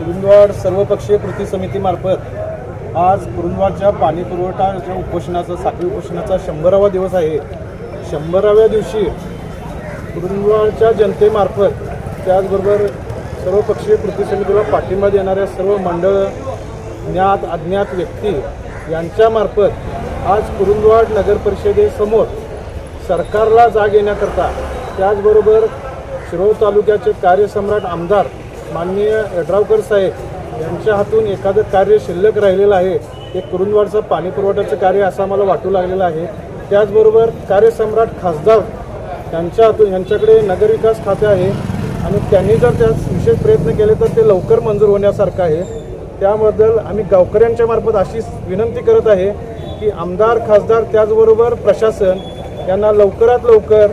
कुरुंदवाड सर्वपक्षीय कृती समितीमार्फत आज कुरुंदवाडच्या पाणी पुरवठाच्या उपोषणाचा साखळी उपोषणाचा शंभरावा दिवस आहे. शंभराव्या दिवशी कुरुंदवाडच्या जनतेमार्फत त्याचबरोबर सर्वपक्षीय कृती समितीला पाठिंबा देणाऱ्या सर्व मंडळ ज्ञात अज्ञात व्यक्ती यांच्यामार्फत आज कुरुंदवाड नगर परिषदेसमोर सरकारला जाग येण्याकरता त्याचबरोबर शिरोळ तालुक्याचे कार्यसम्राट आमदार माननीय यड्रावकर साहेब यांच्या हातून एखादं कार्य शिल्लक राहिलेलं आहे ते कुरुंदवाडचं पाणी पुरवठ्याचं कार्य असं आम्हाला वाटू लागलेलं आहे. त्याचबरोबर कार्यसम्राट खासदार यांच्या हातून यांच्याकडे नगरविकास खाते आहे आणि त्यांनी जर त्यास विशेष प्रयत्न केले तर ते लवकर मंजूर होण्यासारखं आहे. त्याबद्दल आम्ही गावकऱ्यांच्या मार्फत अशी विनंती करत आहे की आमदार खासदार त्याचबरोबर प्रशासन यांना लवकरात लवकर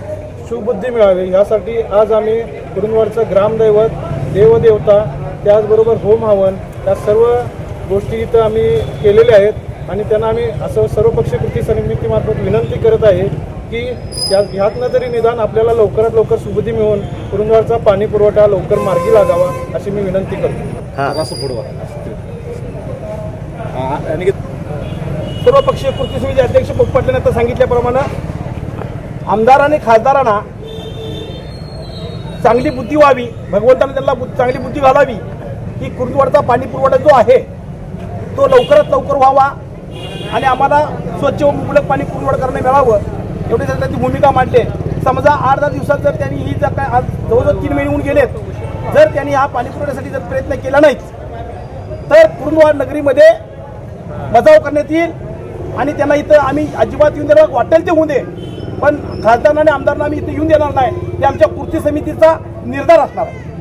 शुभबुद्धी मिळावी. यासाठी आज आम्ही कुरुंदवाडचं ग्रामदैवत देवदेवता त्याचबरोबर होम हवन या सर्व गोष्टी इथं आम्ही केलेल्या आहेत आणि त्यांना आम्ही असं सर्वपक्षीय कृती समितीमार्फत विनंती करत आहे की या ह्यातनं तरी निदान आपल्याला लवकरात लवकर सुबुद्धी मिळून कुरुंदवाडचा पाणी पुरवठा लवकर मार्गी लागावा अशी मी विनंती करतो. असं पुढवा आणि सर्वपक्षीय कृती समिती अध्यक्ष पोप पाटील आता सांगितल्याप्रमाणे आमदार आणि खासदारांना चांगली बुद्धी व्हावी. भगवंताने त्यांना चांगली बुद्धी घालावी. की कुर्दवाडचा पाणी पुरवठा जो आहे तो लवकरात लवकर व्हावा आणि आम्हाला स्वच्छ व मुबलक पाणी पुरवठा करणं मिळावं. एवढी जर त्यांची भूमिका मांडली. समजा आठ दहा दिवसात जर त्यांनी ही जर काय आज जवळजवळ तीन महिने होऊन गेलेत जर त्यांनी हा पाणी पुरवठ्यासाठी जर प्रयत्न केला नाहीच तर कुर्दवाड नगरीमध्ये बचाव करण्यात येईल आणि त्यांना इथं आम्ही अजिबात येऊन देणार वाटेल ते होऊ दे पण खासदारांना आणि आमदारांना आम्ही इथे येऊन देणार नाही. ते आमच्या कृती समितीचा निर्धार असणार आहे.